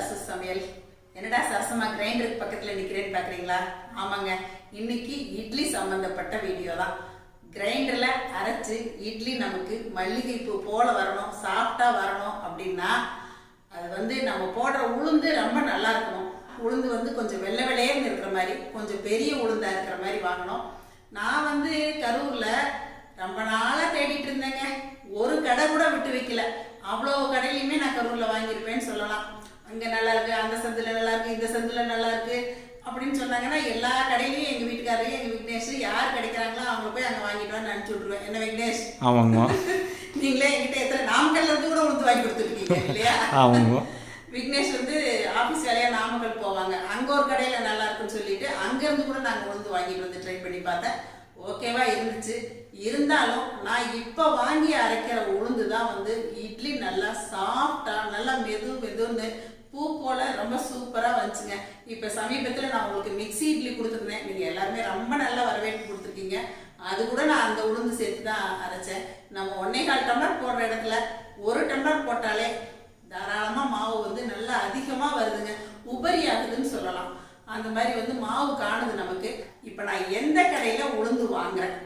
சரசு சமையல். என்னடா சரசமா கிரைண்டருக்கு பக்கத்தில் நிற்கிறேன்னு பார்க்குறீங்களா ஆமாங்க. இன்னைக்கு இட்லி சம்மந்தப்பட்ட வீடியோ தான். கிரைண்டரில் அரைச்சி இட்லி நமக்கு மல்லிகைப்பூ போல வரணும் சாஃப்டா வரணும் அப்படின்னா அது வந்து நம்ம போடுற உளுந்து ரொம்ப நல்லா இருக்கணும். உளுந்து வந்து கொஞ்சம் வெள்ளை வெள்ளையர்னு இருக்கிற மாதிரி கொஞ்சம் பெரிய உளுந்தாக இருக்கிற மாதிரி வாங்கணும். நான் வந்து கரூரில் ரொம்ப நாளாக தேடிட்டு இருந்தேங்க. ஒரு கடை கூட விட்டு வைக்கல. அவ்வளோ கடையிலையுமே நான் கரூரில் வாங்கியிருப்பேன்னு சொல்லலாம். அங்க நல்லா இருக்கு அந்த சந்துல நல்லா இருக்கு இந்த சந்துல நல்லா இருக்கு அப்படின்னு சொன்னாங்கன்னா எல்லா கடையிலயும் எங்க வீட்டுக்காரரு எங்க விக்னேஷ் யார் கிடைக்கிறாங்களோ அவங்க போய் அங்க வாங்கிட்டு வந்து அனுப்பிச்சு விட்ருவேன் என்ன விக்னேஷ்? ஆமாங்க நீங்களே என்கிட்ட எத்தனை நாமக்கல்ல இருந்து கூட உளுந்து வாங்கி கொடுத்துருக்கீங்க இல்லையா? ஆமாங்க விக்னேஷ் வந்து ஆபீஸ் வேலையா நாமக்கல் போவாங்க. அங்க ஒரு கடையில நல்லா இருக்குன்னு சொல்லிட்டு அங்க இருந்து கூட நாங்க உளுந்து வாங்கிட்டு வந்து ட்ரை பண்ணி பார்த்தேன். ஓகேவா இருந்துச்சு. இருந்தாலும் நான் இப்ப வாங்கி அரைக்கிற உளுந்து தான் வந்து இட்லி நல்லா சாஃப்டா நல்லா மெது மெதுன்னு பூ போல ரொம்ப சூப்பரா வந்துச்சுங்க. இப்ப சமீபத்துல நான் உங்களுக்கு மிக்ஸி இட்லி கொடுத்துருந்தேன். நீங்க எல்லாருமே ரொம்ப நல்லா வரவேற்பு கொடுத்துருக்கீங்க. அது கூட நான் அந்த உளுந்து சேர்த்து தான் அரைச்சேன். நம்ம ஒன்னே கால் டம்ளர் போடுற இடத்துல ஒரு டம்ளர் போட்டாலே தாராளமா மாவு வந்து நல்லா அதிகமா வருதுங்க. உபரி ஆகுதுன்னு சொல்லலாம். அந்த மாதிரி வந்து மாவு காணுது நமக்கு. இப்ப நான் எந்த கடையில உளுந்து வாங்குறேன்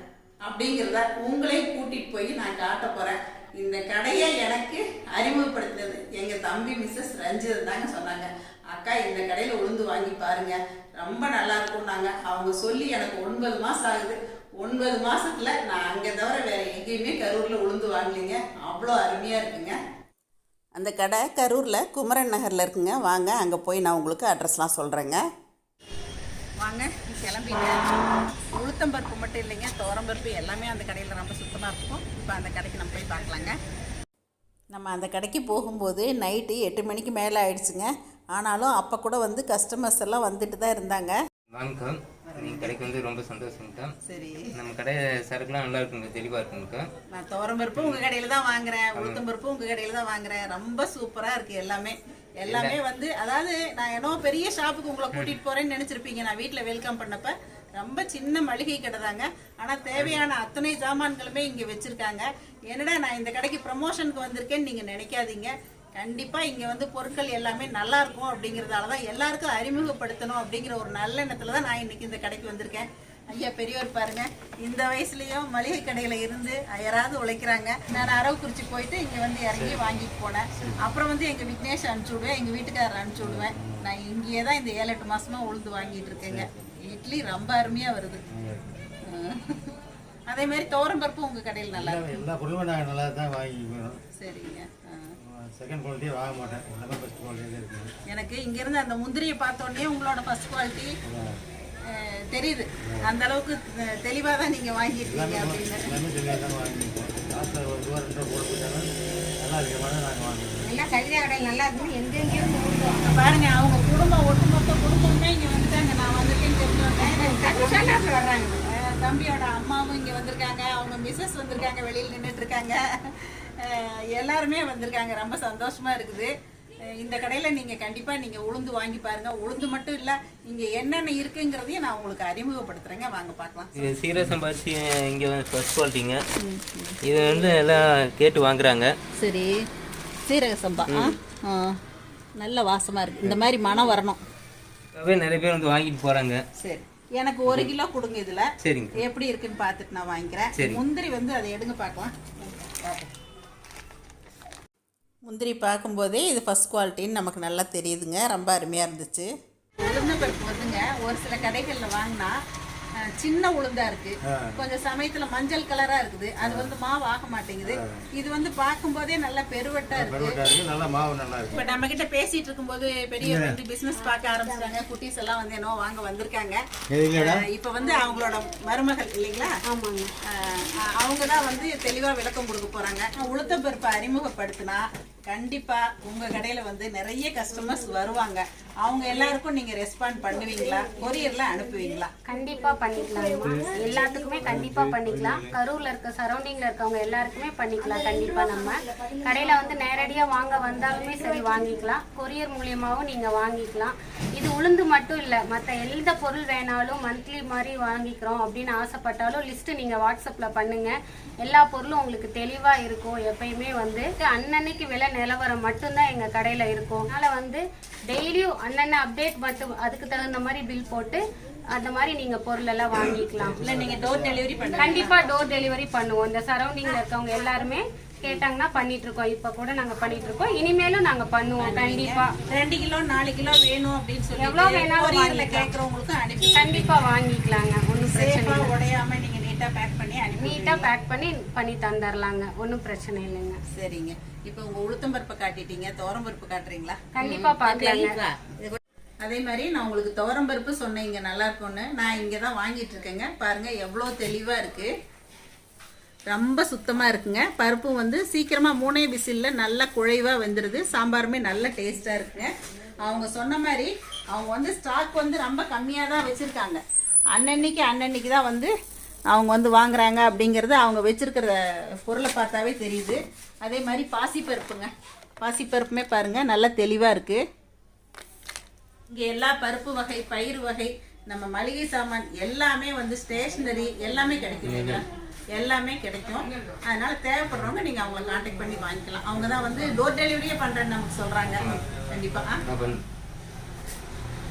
அப்படிங்கிறத உங்களே கூட்டிட்டு போய் நான் காட்ட போறேன். இந்த கடையை எனக்கு அறிமுகப்படுத்தினது. எங்க தம்பி மிஸ்ஸஸ் ரஞ்சிதன் தாங்க சொன்னாங்க. அக்கா இந்த கடையில உளுந்து வாங்கி பாருங்க. ரொம்ப நல்லா இருக்கும்னாங்க. அவங்க சொல்லி எனக்கு ஒன்பது மாசம் ஆகுது. ஒன்பது மாசத்துல நான் அங்க தவிர வேற எங்கேயுமே கரூர்ல உளுந்து வாங்கலைங்க. அவ்வளோ அருமையா இருக்குங்க. அந்த கடை கரூரில் குமரன் நகரில் இருக்குங்க. வாங்க அங்கே போய் நான் உங்களுக்கு அட்ரஸ்லாம் சொல்கிறேங்க வாங்க. கிளம்பிங்க உளுத்தம்பருப்பு மட்டும் இல்லைங்க துவரம்பருப்பு எல்லாமே அந்த கடையில் ரொம்ப சுத்தமாக இருக்கும். இப்போ அந்த கடைக்கு நம்ம போய் பார்க்கலாங்க. நம்ம அந்த கடைக்கு போகும்போது நைட்டு எட்டு மணிக்கு மேலே ஆயிடுச்சுங்க. ஆனாலும் அப்போ கூட வந்து கஸ்டமர்ஸ் எல்லாம் வந்துட்டு தான் இருந்தாங்க. வாங்கக்கா நீங்கள் கடைக்கு வந்து ரொம்ப சந்தோஷம்க்கா சரி. நம்ம கடை சரக்குலாம் நல்லா இருக்குங்க தெளிவாக இருக்குங்கக்கா நான் துவரம்பருப்பு உங்கள் கடையில் தான் வாங்குறேன் உளுத்தம்பருப்பு உங்கள் கடையில் தான் வாங்குறேன். ரொம்ப சூப்பராக இருக்குது எல்லாமே. எல்லாமே வந்து அதாவது நான் என்னோ பெரிய ஷாப்புக்கு உங்களை கூட்டிட்டு போறேன்னு நினைச்சிருப்பீங்க. நான் வீட்டில் வெல்கம் பண்ணப்ப. ரொம்ப சின்ன மளிகை கடை தாங்க. ஆனால் தேவையான அத்தனை சாமான்களுமே இங்கே வச்சிருக்காங்க. என்னடா நான் இந்த கடைக்கு ப்ரமோஷனுக்கு வந்திருக்கேன்னு நீங்கள் நினைக்காதீங்க. கண்டிப்பாக இங்கே வந்து பொருட்கள் எல்லாமே நல்லா இருக்கும் அப்படிங்கிறதால தான் எல்லாருக்கும் அறிமுகப்படுத்தணும் அப்படிங்கிற ஒரு நல்ல எண்ணத்தில் தான் நான் இன்னைக்கு இந்த கடைக்கு வந்திருக்கேன். ஐயா பெரியவர் பாருங்க. இந்த வயசுலயும் மளிகை கடையில இருந்து அயராது உழைக்கிறாங்க. நான் அரவக்குறிச்சி போயிட்டு இங்க வந்து இறங்கி வாங்கிட்டு போனேன். அப்புறம் வந்து எங்க விக்னேஷ் அனுப்பிச்சு விடுவேன் எங்க வீட்டுக்காரர் அனுப்பிச்சு விடுவேன் நான் இங்கேயே தான் இந்த ஏழு எட்டு மாசமா உளுந்து வாங்கிட்டு இருக்கேங்க. இட்லி ரொம்ப அருமையா வருது. அதே மாதிரி துவரம் பருப்பு உங்க கடையில் நல்லா இருக்கு. எல்லா பொருளுமே நாங்கள் நல்லா தான் வாங்கிக்கணும் சரிங்க. செகண்ட் குவாலிட்டியே வாங்க மாட்டேன். எல்லாமே ஃபஸ்ட் குவாலிட்டியே இருக்குது. எனக்கு இங்க இருந்து அந்த முந்திரியை பார்த்த உடனே உங்களோட ஃபர்ஸ்ட் குவாலிட்டி தெரியுது. அந்த அளவுக்கு அஹ், தெளிவா தான் நீங்க வாங்கியிருக்கீங்க அப்படின்னு. எல்லாமே தெளிவாக நாங்கள் கல்யாண கடையில் நல்லா இருக்குன்னு எங்கெங்கேயோ போடுவோம் இப்ப பாருங்க அவங்க குடும்பம் ஒட்டுமொத்த குடும்பமே இங்க வந்துட்டாங்க. நான் வந்துட்டேன்னு தெரிஞ்சோன்னே வர்றாங்க. அஹ், தம்பியோட அம்மாவும் இங்க வந்திருக்காங்க. அவங்க மிஸ்ஸஸ் வந்திருக்காங்க வெளியில நின்றுட்டு இருக்காங்க. எல்லாருமே வந்திருக்காங்க. ரொம்ப சந்தோஷமா இருக்குது. இந்த கடையில நீங்க கண்டிப்பா நீங்க உளுந்து வாங்கி பாருங்க. உளுந்து மட்டும் இல்ல இங்க என்னென்ன இருக்குங்கிறதையும் நான் உங்களுக்கு அறிமுகப்படுத்துறேங்க. வாங்க பார்க்கலாம். இது சீரக சம்பாரிசி இங்கே வந்து ஃபர்ஸ்ட் குவாலிட்டிங்க இது வந்து எல்லாம் கேட்டு வாங்குறாங்க. சரி. சீரக சம்பா. நல்ல வாசமா இருக்கு. இந்த மாதிரி மனம் வரணும். நிறைய பேர் வந்து வாங்கிட்டு போகிறாங்க சரி. எனக்கு ஒரு கிலோ கொடுங்க இதுல. சரிங்க. எப்படி இருக்குன்னு பார்த்துட்டு நான் வாங்கிக்கிறேன். முந்திரி வந்து அதை எடுங்க பார்க்கலாம். முந்திரி பார்க்கும்போதே இது ஃபர்ஸ்ட் குவாலிட்டின்னு நமக்கு நல்லா தெரியுதுங்க. ரொம்ப அருமையாக இருந்துச்சு. உளுந்த பருப்பு வந்துங்க ஒரு சில கடைகளில் வாங்கினா அஹ், சின்ன உளுந்தா இருக்கு. கொஞ்சம் சமயத்துல மஞ்சள் கலரா இருக்குது. அது வந்து மாவு ஆக மாட்டேங்குது. இது வந்து பார்க்கும்போதே நல்லா பெருவட்டா இருக்கு. நல்லா மாவு நல்லா இருக்குது இப்ப நம்ம கிட்ட பேசிட்டு இருக்கும்போது பெரியவர் வந்து பிசினஸ் பார்க்க ஆரம்பிச்சிட்டாங்க. குட்டீஸ் எல்லாம் வந்து என்னவோ வாங்க வந்திருக்காங்க. இப்ப வந்து அவங்களோட மருமகள் இல்லைங்களா? அவங்க தான் வந்து தெளிவா விளக்கம் கொடுக்க போறாங்க. உளுத்த பருப்பை அறிமுகப்படுத்தினா கண்டிப்பா உங்க கடையில வந்து நிறைய கஸ்டமர்ஸ் வருவாங்க. அவங்க எல்லாருக்கும் நீங்க ரெஸ்பாண்ட் பண்ணுவீங்களா? கொரியர்ல அனுப்புவீங்களா? கண்டிப்பா பண்ணிக்கலாம்மா எல்லாத்துக்குமே கண்டிப்பா பண்ணிக்கலாம். கரூர்ல இருக்க சரௌண்டிங்ல இருக்கவங்க எல்லாருக்குமே பண்ணிக்கலாம். கண்டிப்பா நம்ம கடையில வந்து நேரடியா வாங்க வந்தாலுமே சரி வாங்கிக்கலாம். கொரியர் மூலியமாவும் நீங்க வாங்கிக்கலாம். இது உளுந்து மட்டும் இல்ல மத்த எந்த பொருள் வேணாலும் மந்த்லி மாதிரி வாங்கிக்கிறோம் அப்படின்னு ஆசைப்பட்டாலும் லிஸ்ட் நீங்க வாட்ஸ்அப்ல பண்ணுங்க. எல்லா பொருளும் உங்களுக்கு தெளிவா இருக்கும். எப்பயுமே வந்து அன்னன்னைக்கு விலை நிலவரம் மட்டும்தான் எங்க கடையில இருக்கும். அதனால வந்து டெய்லியும் அன்னன்ன அப்டேட் மட்டும் அதுக்கு தகுந்த மாதிரி பில் போட்டு அந்த மாதிரி நீங்க பொருள் எல்லாம் வாங்கிக்கலாம். இல்ல நீங்க டோர் டெலிவரி பண்ணுங்க. கண்டிப்பா டோர் டெலிவரி பண்ணுவோம். இந்த சரௌண்டிங்ல இருக்கவங்க எல்லாருமே கேட்டாங்கன்னா பண்ணிட்டு இருக்கோம். இப்ப கூட நாங்க பண்ணிட்டு இருக்கோம். இனிமேலும் நாங்க பண்ணுவோம். கண்டிப்பா. ரெண்டு கிலோ நாலு கிலோ வேணும் அப்படின்னு சொல்லி எவ்வளவு வேணாலும். கேக்குறவங்களுக்கும் அனுப்பி கண்டிப்பா வாங்கிக்கலாங்க. ஒன்றும் பிரச்சனை உடையாம நீங்க நீட்டா பேக் பண்ணி நீட்டா பேக் பண்ணி பண்ணி தந்துடலாங்க ஒன்றும் பிரச்சனை இல்லைங்க. சரிங்க. இப்போ உங்க உளுத்தம் பருப்பு காட்டிட்டீங்க துவரம் பருப்பு காட்டுறீங்களா? கண்டிப்பா பாக்கலாங்க. அதே மாதிரி நான் உங்களுக்கு துவரம் பருப்பு சொன்னேன் இங்க நல்லா இருக்கும்னு. நான் இங்க தான் வாங்கிட்டு இருக்கேங்க. பாருங்க எவ்வளோ தெளிவா இருக்கு. ரொம்ப சுத்தமா இருக்குங்க. பருப்பும் வந்து சீக்கிரமா மூணே விசில்ல நல்லா குழைவா வெந்துருது. சாம்பாருமே நல்ல டேஸ்டா இருக்குங்க. அவங்க சொன்ன மாதிரி அவங்க வந்து ஸ்டாக் வந்து ரொம்ப கம்மியாக தான் வச்சுருக்காங்க. அன்னன்னைக்கு அன்னன்னைக்கு தான் வந்து அவங்க வந்து வாங்குறாங்க அப்படிங்கிறது அவங்க வச்சிருக்கிற பொருளை பார்த்தாவே தெரியுது. அதே மாதிரி பாசிப்பருப்புங்க. பாசிப்பருப்புமே பாருங்க நல்லா தெளிவாக இருக்குது இங்கே எல்லா பருப்பு வகை பயிர் வகை நம்ம மளிகை சாமான் எல்லாமே வந்து ஸ்டேஷ்னரி எல்லாமே கிடைக்கும் இல்லைங்களா எல்லாமே கிடைக்கும். அதனால தேவைப்படுறவங்க நீங்க அவங்கள காண்டாக்ட் பண்ணி வாங்கிக்கலாம். அவங்க தான் வந்து டோர் டெலிவரியே பண்றேன்னு நமக்கு சொல்றாங்க. கண்டிப்பா. ஆ? அப்போ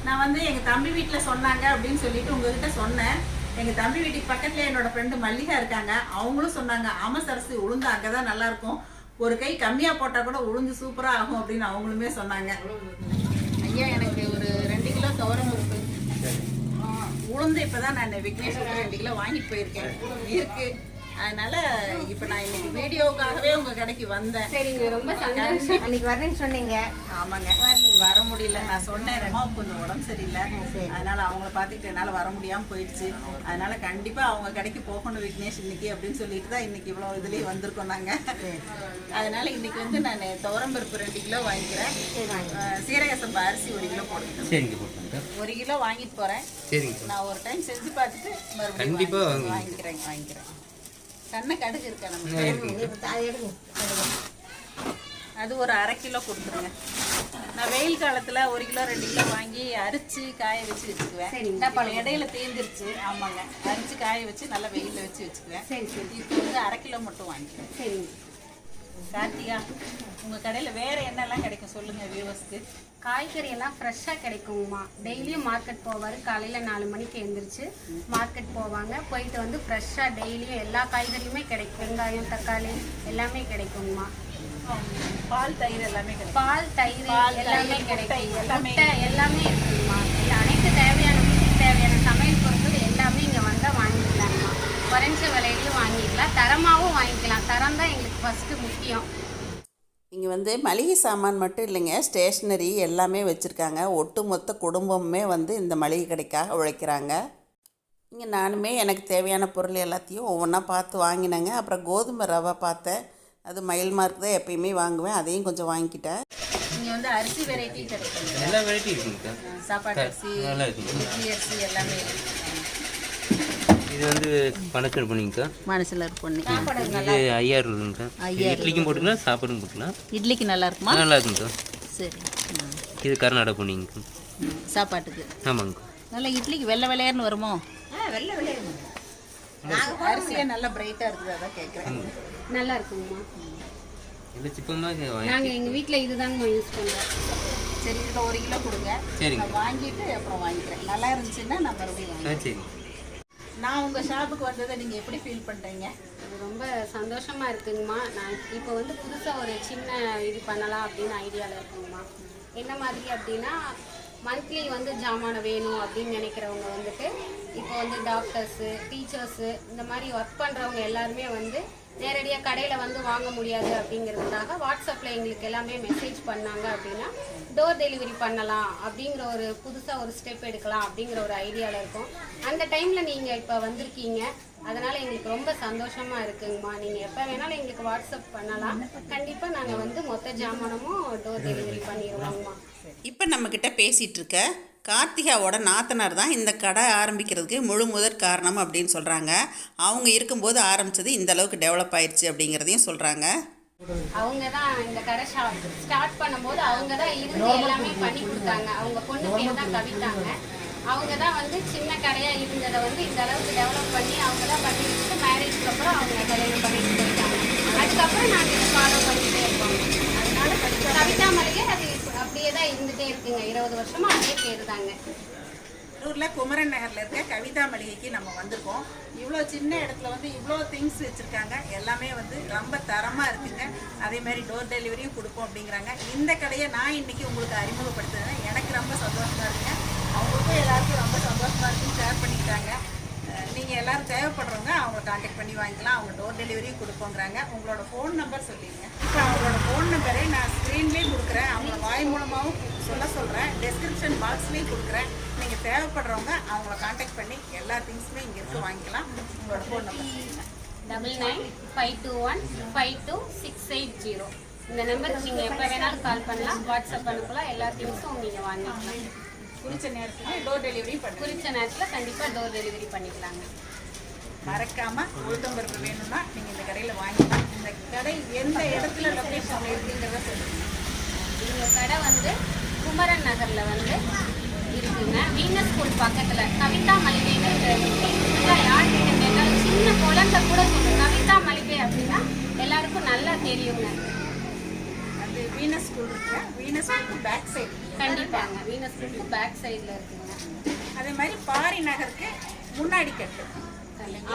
நான் வந்து எங்க தம்பி வீட்ல சொன்னாங்க அப்படின்னு சொல்லிட்டு உங்ககிட்ட சொன்னேன். எங்க தம்பி வீட்டுக்கு பக்கத்துல என்னோட ஃப்ரெண்டு மல்லிகா இருக்காங்க. அவங்களும் சொன்னாங்க ஆமசரசு உளுந்து அங்கதான் நல்லா இருக்கும். ஒரு கை கம்மியா போட்டா கூட உளுந்து சூப்பரா ஆகும் அப்படின்னு அவங்களுமே சொன்னாங்க. ஐயா எனக்கு ஒரு ரெண்டு கிலோ துவரம் ஆ, உளுந்து இப்பதான் நான் விக்னேஸ்வரர் ரெண்டு கிலோ வாங்கிட்டு போயிருக்கேன். இருக்கு. அதனால இப்ப நான் இன்னைக்கு வீடியோவுக்காகவே உங்க கடைக்கு வந்தேன். சரிங்க ரொம்ப சந்தோஷம். அன்னைக்கு வரேன்னு சொன்னீங்க. ஆமாங்க. வர முடியல. நான் சொன்னேன் அம்மாவுக்கு கொஞ்சம் உடம்பு சரியில்லை. அதனால அவங்கள பார்த்துட்டு என்னால் வர முடியாமல் போயிடுச்சு. அதனால கண்டிப்பாக அவங்க கடைக்கு போகணும் விக்னேஷ் இன்னைக்கு அப்படின்னு சொல்லிட்டு தான் இன்னைக்கு இவ்வளோ இதுலேயே வந்திருக்கோம் நாங்கள் அதனால இன்னைக்கு வந்து நான் துவரம்பருப்பு ரெண்டு கிலோ வாங்கிக்கிறேன். அஹ், சீரக சம்பா அரிசி ஒரு கிலோ போடுங்க சரிங்க போட்டுங்க ஒரு கிலோ வாங்கிட்டு போகிறேன் சரிங்க நான் ஒரு டைம் செஞ்சு பார்த்துட்டு மறுபடியும் கண்டிப்பா. வாங்கிக்கிறேன் வாங்கிக்கிறேன். சன்ன கடுகு இருக்கா இருக்குங்க அதை ஒரு அரை கிலோ கொடுத்துருங்க. நான் வெயில் காலத்துல ஒரு கிலோ ரெண்டு கிலோ வாங்கி அரிச்சு காய வச்சு வச்சுக்குவேன். இடையில தேர்ந்துருச்சு ஆமாங்க. அரிச்சு காய வச்சு நல்லா வெயில்ல வச்சு வச்சுக்குவேன். இப்போ வந்து அரை கிலோ மட்டும் வாங்கிக்கிறேன். சரிங்க கார்த்திகா உங்க கடையில வேற என்னெல்லாம் கிடைக்கும் சொல்லுங்க வியூவர்ஸ்க்கு காய்கறி எல்லாம் ஃப்ரெஷ்ஷாக கிடைக்குங்கம்மா டெய்லியும் மார்க்கெட் போவார். காலையில் நாலு மணிக்கு எழுந்திரிச்சு மார்க்கெட் போவாங்க. போயிட்டு வந்து ஃப்ரெஷ்ஷாக டெய்லியும் எல்லா காய்கறியுமே கிடைக்கும். வெங்காயம் தக்காளி எல்லாமே கிடைக்குங்கம்மா பால் தயிர் எல்லாமே கிடைக்கும். பால் தயிர் எல்லாமே கிடைக்கும். எல்லாமே. முட்டை எல்லாமே இருக்குங்கம்மா இல்லை அனைத்து தேவையான வீட்டுக்கு தேவையான சமையல் பொருட்கள் எல்லாமே இங்கே வந்தால் வாங்கிக்கலாங்கம்மா குறைஞ்ச விலையிலையும் வாங்கிக்கலாம் தரமாகவும் வாங்கிக்கலாம். தரம் தான் எங்களுக்கு ஃபஸ்ட்டு முக்கியம். இங்கே வந்து மளிகை சாமான் மட்டும் இல்லைங்க. ஸ்டேஷ்னரி எல்லாமே வச்சுருக்காங்க. ஒட்டுமொத்த குடும்பமுமே வந்து இந்த மளிகை கடைக்காக உழைக்கிறாங்க. இங்கே நானுமே எனக்கு தேவையான பொருள் எல்லாத்தையும் ஒவ்வொன்றா பார்த்து வாங்கினேங்க. அப்புறம் கோதுமை ரவை பார்த்தேன். அது மயில் மார்க் தான் எப்பயுமே வாங்குவேன். அதையும் கொஞ்சம் வாங்கிக்கிட்டேன் இங்கே வந்து அரிசி வெரைட்டி கிடைக்கும் எல்லா வெரைட்டி இருக்குங்க. சாப்பாட்டு அரிசி அரிசி எல்லாமே இது வந்து பணச்சல் பண்ணிங்கக்கா மனசில் பொண்ணு. இது ஐயாயிரம் இது இட்லிக்கும் போட்டுக்கலாம் சாப்பாடும் போட்டுக்கலாம். இட்லிக்கு நல்லா இருக்குமா? நல்லா இருக்குங்கக்கா சரி. இது கர்நாடகா பண்ணிங்கக்கா சாப்பாட்டுக்கு. ஆமாங்கக்கா நல்லா இட்லிக்கு வெள்ளை வெள்ளையர்னு வருமோ? அரிசியே நல்லா பிரைட்டாக இருக்குது அதான் கேட்குறேன் நல்லா இருக்குங்கம்மா. இல்லை வாங்கி நாங்கள் எங்கள் வீட்டில் இதுதாங்கம்மா யூஸ் பண்ணுறோம் சரி இதில் ஒரு கிலோ கொடுங்க. சரிங்க. வாங்கிட்டு அப்புறம் வாங்கிக்கிறேன். நல்லா இருந்துச்சுன்னா நான் மறுபடியும் சரிங்க நான் உங்கள் ஷாப்புக்கு வந்ததை நீங்கள் எப்படி ஃபீல் பண்ணுறீங்க அது ரொம்ப சந்தோஷமாக இருக்குங்கம்மா. நான் இப்போ வந்து புதுசாக ஒரு சின்ன இது பண்ணலாம் அப்படின்னு ஐடியாவில் இருக்குங்கம்மா. என்ன மாதிரி அப்படின்னா மந்த்லி வந்து ஜாமான் வேணும் அப்படின்னு நினைக்கிறவங்க வந்துட்டு இப்போ வந்து டாக்டர்ஸு டீச்சர்ஸு இந்த மாதிரி ஒர்க் பண்ணுறவங்க எல்லாருமே வந்து நேரடியாக கடையில் வந்து வாங்க முடியாது அப்படிங்கிறதுக்காக வாட்ஸ்அப்பில் எங்களுக்கு எல்லாமே மெசேஜ் பண்ணாங்க அப்படின்னா டோர் டெலிவரி பண்ணலாம் அப்படிங்கிற ஒரு புதுசாக ஒரு ஸ்டெப் எடுக்கலாம் அப்படிங்கிற ஒரு ஐடியாவில் இருக்கும். அந்த டைமில் நீங்கள் இப்போ வந்திருக்கீங்க. அதனால் எங்களுக்கு ரொம்ப சந்தோஷமாக இருக்குங்கம்மா. நீங்கள் எப்போ வேணாலும் எங்களுக்கு வாட்ஸ்அப் பண்ணலாம். கண்டிப்பாக நாங்கள் வந்து மொத்த ஜாமானமும் டோர் டெலிவரி பண்ணிடுவோங்கம்மா. இப்போ நம்மக்கிட்ட பேசிகிட்டு இருக்க கார்த்திகாவோட நாத்தனார் தான் இந்த கடை ஆரம்பிக்கிறதுக்கு முழு முதற் காரணம் அப்படின்னு சொல்கிறாங்க அவங்க இருக்கும்போது ஆரம்பித்தது இந்த அளவுக்கு டெவலப் ஆயிடுச்சு அப்படிங்கிறதையும் சொல்கிறாங்க அவங்க தான் இந்த கடை ஸ்டார்ட் பண்ணும்போது அவங்க தான் இருந்து எல்லாமே பண்ணி கொடுத்தாங்க. அவங்க பொண்ணு பேர் தான் கவிதாங்க அவங்க தான் வந்து சின்ன கடையாக இருந்ததை வந்து இந்த அளவுக்கு டெவலப் பண்ணி அவங்க தான் பண்ணி வச்சுட்டு மேரேஜ்க்கு அப்புறம் அவங்க கல்யாணம் பண்ணிட்டு போயிட்டாங்க அதுக்கப்புறம் நாங்கள் இதை ஃபாலோ பண்ணிகிட்டே இருக்கோம். அதனால கவிதா மளிகை அது இப்ப தான் இருக்குங்க. இருபது வருஷமா அதே பேர் தாங்க குமரன் நகரில் இருக்க கவிதா மளிகைக்கு நம்ம வந்திருக்கோம். இவ்வளோ சின்ன இடத்துல வந்து இவ்வளோ திங்ஸ் வச்சுருக்காங்க. எல்லாமே வந்து ரொம்ப தரமாக இருக்குங்க. அதே மாதிரி டோர் டெலிவரியும் கொடுப்போம் அப்படிங்கிறாங்க. இந்த கடையை நான் இன்னைக்கு உங்களுக்கு அறிமுகப்படுத்துறேன். எனக்கு ரொம்ப சந்தோஷமாக இருக்குங்க. அவங்களுக்கும் எல்லாருக்கும் ரொம்ப சந்தோஷமாக இருக்குன்னு ஷேர் பண்ணிக்கிட்டாங்க. நீங்கள் எல்லாரும் தேவைப்படுறவங்க அவங்க காண்டாக்ட் பண்ணி வாங்கிக்கலாம். அவங்க டோர் டெலிவரியும் கொடுப்போங்கிறாங்க. உங்களோட ஃபோன் நம்பர் சொல்லிடுங்க. இப்போ அவங்களோட ஃபோன் நம்பரை நான் ஸ்க்ரீன்லேயும் கொடுக்குறேன். வாய் மூலமாகவும் சொல்ல சொல்கிறேன் டெஸ்கிரிப்ஷன் பாக்ஸ்லேயும் கொடுக்குறேன். நீங்கள் தேவைப்படுறவங்க அவங்கள காண்டாக்ட் பண்ணி எல்லா திங்ஸுமே இங்கே இருக்கு. வாங்கிக்கலாம். உங்களோட phone number double nine five two one five two six eight zero இந்த நம்பருக்கு நீங்கள் எப்போ வேணாலும் கால் பண்ணலாம். வாட்ஸ்அப் அனுப்பலாம். எல்லா திங்ஸும் நீங்கள் வாங்கிக்கலாம். குறித்த நேரத்துக்கு டோர் டெலிவரி பண்ணுங்க. குறித்த நேரத்தில் கண்டிப்பாக டோர் டெலிவரி பண்ணிக்கலாங்க. மறக்காமல் உளுத்தம்பருப்பு வேணும்னா நீங்கள் இந்த கடையில் வாங்கிக்கலாம். இந்த கடை எந்த இடத்துல லொக்கேஷனில் இருக்குங்கிறத சொல்லுங்கள் இந்த கடை வந்து குமரன் நகரில் வந்து இருக்குங்க. வீனஸ் ஸ்கூல் பக்கத்தில். கவிதா மளிகைன்னு ஃபுல்லாக யார்கிட்ட கேட்டாலும் சின்ன குழந்தை கூட சொல்லும் கவிதா மளிகை அப்படின்னா எல்லாருக்கும் நல்லா தெரியுங்க. அது வீனஸ் ஸ்கூல் இருக்குங்க வீனஸ் ஸ்கூலுக்கு பேக் சைடு கண்டிப்பாங்க. வீனஸ் ஸ்கூலுக்கு பேக் சைடில் இருக்குங்க. அதே மாதிரி பாரி நகருக்கு முன்னாடி கட்டு.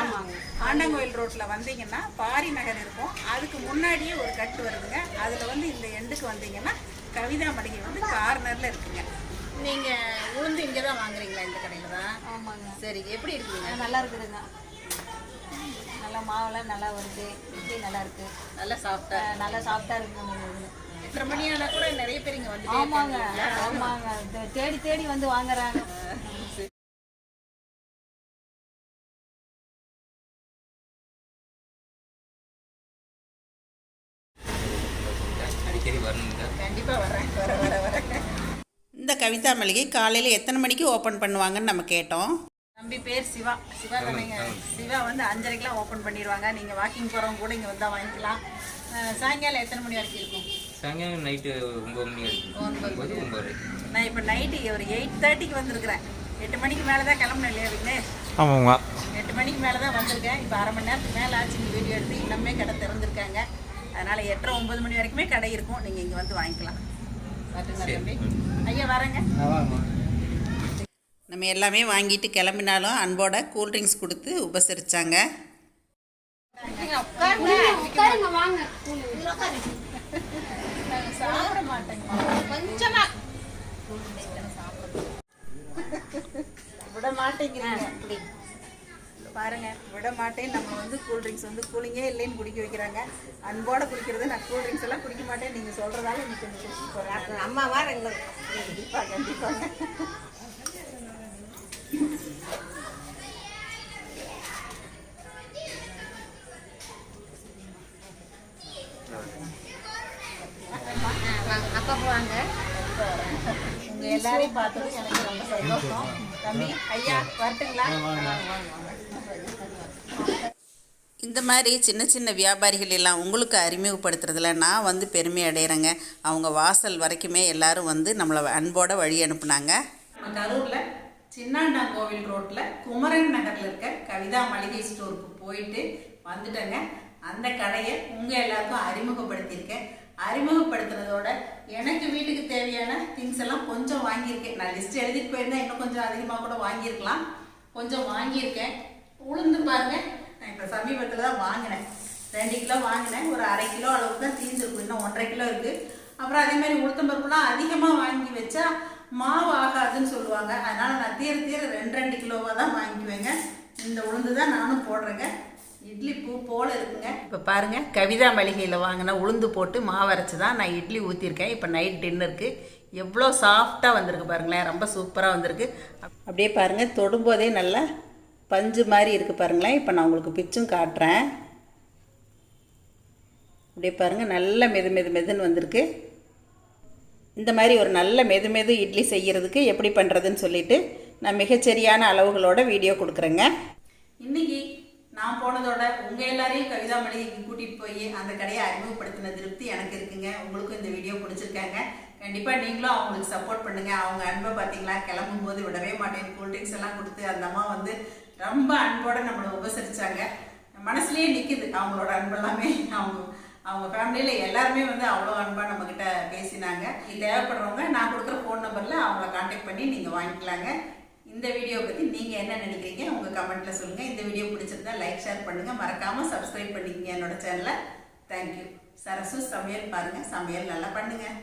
ஆமாங்க. ஆண்டங்கோயில் ரோட்ல வந்தீங்கன்னா பாரி நகர் இருக்கும். அதுக்கு முன்னாடியே ஒரு கட்டு வருதுங்க. அதுல வந்து இந்த எண்டுக்கு வந்தீங்கன்னா கவிதா மளிகை வந்து கார்னர்ல இருக்குங்க. நீங்க உளுந்து இங்க தான் வாங்குறீங்களா இந்த கடையில தான்? ஆமாங்க. சரி எப்படி இருக்குங்க நல்லா இருக்குதுங்க. நல்லா மாவெல்லாம் நல்லா வருது. இட்லி நல்லா இருக்கு. நல்லா அஹ் நல்லா சாஃப்டா இருக்குங்க எட்டரை மணி ஆனா கூட நிறைய பேர் இங்க வந்து ஆமாங்க ஆமாங்க. தேடி தேடி வந்து வாங்குறாங்க. அடிக்கடி வரணுங்க. கண்டிப்பா வரேன். வர வர வர. இந்த கவிதா மளிகை காலையில எத்தனை மணிக்கு ஓபன் பண்ணுவாங்கன்னு நம்ம கேட்டோம். தம்பி பேர் சிவா. சிவா தானேங்க. சிவா வந்து அஞ்சரைக்கெலாம் ஓப்பன் பண்ணிடுவாங்க. நீங்கள் வாக்கிங் போகிறவங்க கூட இங்கே வந்தால் வாங்கிக்கலாம். சாயங்காலம் எத்தனை மணி வரைக்கும் இருக்கும்? சாயங்காலம் நைட்டு ஒம்பது மணி வரைக்கும். ஒம்பது நான் இப்போ நைட்டு ஒரு எயிட் தேர்ட்டிக்கு வந்திருக்கிறேன். எட்டு மணிக்கு மேலே தான் கிளம்புனேன் இல்லையா விக்னேஷ் ஆமாங்க எட்டு மணிக்கு மேலே தான் வந்திருக்கேன். இப்போ அரை மணி நேரத்துக்கு மேலே ஆச்சு. வீடியோ எடுத்து இன்னமே கடை திறந்துருக்காங்க. அதனால் எட்டரை ஒம்பது மணி வரைக்குமே கடை இருக்கும். நீங்கள் இங்கே வந்து வாங்கிக்கலாம். ஐயா வரேங்க. நம்ம எல்லாமே வாங்கிட்டு கிளம்பினாலும் அன்போட கூல்ட்ரிங்க்ஸ் கொடுத்து உபசரிச்சாங்க. உட்காருங்க. வாங்க. சாப்பிட மாட்டேங்க. கொஞ்சமா. விட மாட்டேங்கிறீங்க. பாருங்க விட மாட்டேன். நம்ம வந்து கூல்ட்ரிங்க்ஸ் வந்து கூலிங்கே இல்லைன்னு குடிக்க வைக்கிறாங்க. அன்போட குடிக்கிறது நான் கூல்ட்ரிங்க்ஸ் எல்லாம் குடிக்க மாட்டேன். நீங்கள் சொல்கிறதால இன்னைக்கு கொஞ்சம் குடிச்சு போகிறேன் அம்மா வாரங்க. கண்டிப்பாக கண்டிப்பாங்க அப்பா வாங்க உங்க எல்லாரையும் பார்த்தது எனக்கு ரொம்ப சந்தோஷம். தம்பி ஐயா வரட்டுங்களா? இந்த மாதிரி சின்ன சின்ன வியாபாரிகள் எல்லாம் உங்களுக்கு அறிமுகப்படுத்துறதுல நான் வந்து பெருமை அடைகிறேங்க அவங்க வாசல் வரைக்குமே எல்லாரும் வந்து நம்மளை அன்போட வழி அனுப்புனாங்க. கரூரில் சின்னாண்டாங்கோவில் ரோட்டில் குமரன் நகரில் இருக்க கவிதா மளிகை ஸ்டோருக்கு போயிட்டு வந்துட்டேங்க. அந்த கடையை உங்கள் எல்லாருக்கும் அறிமுகப்படுத்தியிருக்கேன். அறிமுகப்படுத்துறதோட எனக்கு வீட்டுக்கு தேவையான திங்ஸ் எல்லாம் கொஞ்சம் வாங்கியிருக்கேன். நான் லிஸ்ட் எழுதிட்டு போயிருந்தேன். இன்னும் கொஞ்சம் அதிகமாக கூட வாங்கியிருக்கலாம். கொஞ்சம் வாங்கியிருக்கேன். உளுந்து பாருங்க. நான் இப்போ சமீபத்தில் தான் வாங்கினேன். ரெண்டு கிலோ வாங்கினேன். ஒரு அரை கிலோ அளவுக்கு தான் தீர்ந்துருக்கும் இன்னும் ஒன்றரை கிலோ இருக்குது அப்புறம் அதே மாதிரி உளுத்தம்பருப்புலாம் அதிகமாக வாங்கி வச்சா மாவு ஆகாதுன்னு சொல்லுவாங்க. அதனால நான் தீர தீர ரெண்டு ரெண்டு கிலோவாக தான் வாங்கிக்குவேங்க. இந்த உளுந்து தான் நானும் போடுறேங்க. இட்லி பூ போல இருக்குங்க. இப்போ பாருங்க கவிதா மளிகையில் வாங்கின உளுந்து போட்டு மாவு அரைச்சி தான் நான் இட்லி ஊற்றிருக்கேன் இப்போ நைட் டின்னருக்கு எவ்வளோ சாஃப்டாக வந்திருக்கு பாருங்களேன். ரொம்ப சூப்பராக வந்திருக்கு. அப்படியே பாருங்கள் தொடும்போதே நல்லா பஞ்சு மாதிரி இருக்குது பாருங்களேன். இப்போ நான் உங்களுக்கு பிச்சும் காட்டுறேன். அப்படியே பாருங்கள் நல்ல மெது மெது மெதுன்னு வந்திருக்கு. இந்த மாதிரி ஒரு நல்ல மெது மெது இட்லி செய்கிறதுக்கு எப்படி பண்ணுறதுன்னு சொல்லிட்டு நான் மிகச்சரியான அளவுகளோட வீடியோ கொடுக்குறேங்க. இன்னைக்கு நான் போனதோட உங்கள் எல்லாரையும் கவிதா மளிகைக்கு கூட்டிகிட்டு போய் அந்த கடையை அறிமுகப்படுத்தின திருப்தி எனக்கு இருக்குங்க. உங்களுக்கும் இந்த வீடியோ பிடிச்சிருக்காங்க. கண்டிப்பாக நீங்களும் அவங்களுக்கு சப்போர்ட் பண்ணுங்கள் அவங்க அன்பை பார்த்தீங்களா? கிளம்பும் போது விடவே மாட்டேன். கூல்ட்ரிங்க்ஸ் எல்லாம் கொடுத்து அந்த அம்மா வந்து ரொம்ப அன்போடு நம்மளை உபசரித்தாங்க மனசுலயே நிற்கிது அவங்களோட அன்பெல்லாமே அவங்க அவங்க ஃபேமிலியில் எல்லாருமே வந்து அவ்வளோ அன்பாக நம்மக்கிட்ட பேசினாங்க. இது தேவைப்படுறவங்க நான் கொடுக்குற ஃபோன் நம்பரில் அவங்கள காண்டாக்ட் பண்ணி நீங்கள் வாங்கிக்கலாங்க. இந்த வீடியோ பற்றி நீங்கள் என்ன நினைக்கிறீங்க உங்கள் கமெண்ட்டில் சொல்லுங்கள் இந்த வீடியோ பிடிச்சிருந்தா லைக் ஷேர் பண்ணுங்கள் மறக்காமல் சப்ஸ்கிரைப் பண்ணிக்கங்க என்னோட சேனலை தேங்க்யூ சரசு சமையல் பாருங்கள் சமையல் நல்லா பண்ணுங்கள்